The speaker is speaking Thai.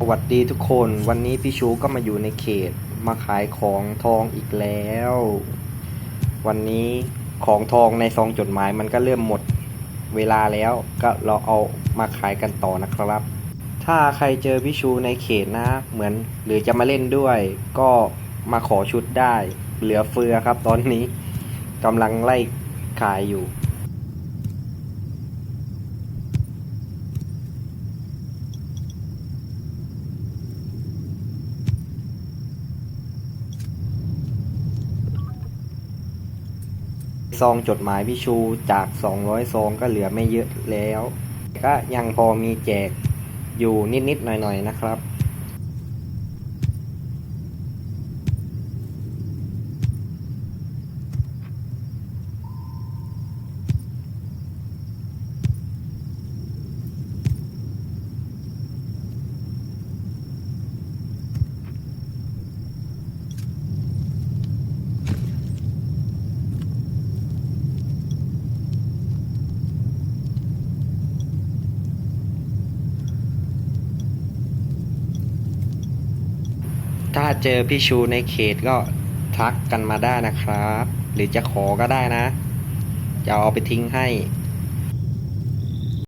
สวัสดีทุกคนวันนี้พี่ชูก็มาอยู่ในเขตมาขายของทองอีกแล้ว วันนี้ของทองในซองจดหมายมันก็เริ่มหมดเวลาแล้ว ก็เราเอามาขายกันต่อนะครับ ถ้าใครเจอพี่ชูในเขตนะ เหมือนหรือจะมาเล่นด้วย ก็มาขอชุดได้ เหลือเฟือครับตอนนี้กำลังไล่ขายอยู่ ซองจดหมายพี่ชูจาก 200 ซองก็เหลือไม่เยอะแล้ว ก็ยังพอมีแจกอยู่นิดๆหน่อยๆนะครับ ถ้าเจอพี่ชูในเขตก็ทักกันมาได้นะครับ หรือจะขอก็ได้นะ จะเอาไปทิ้งให้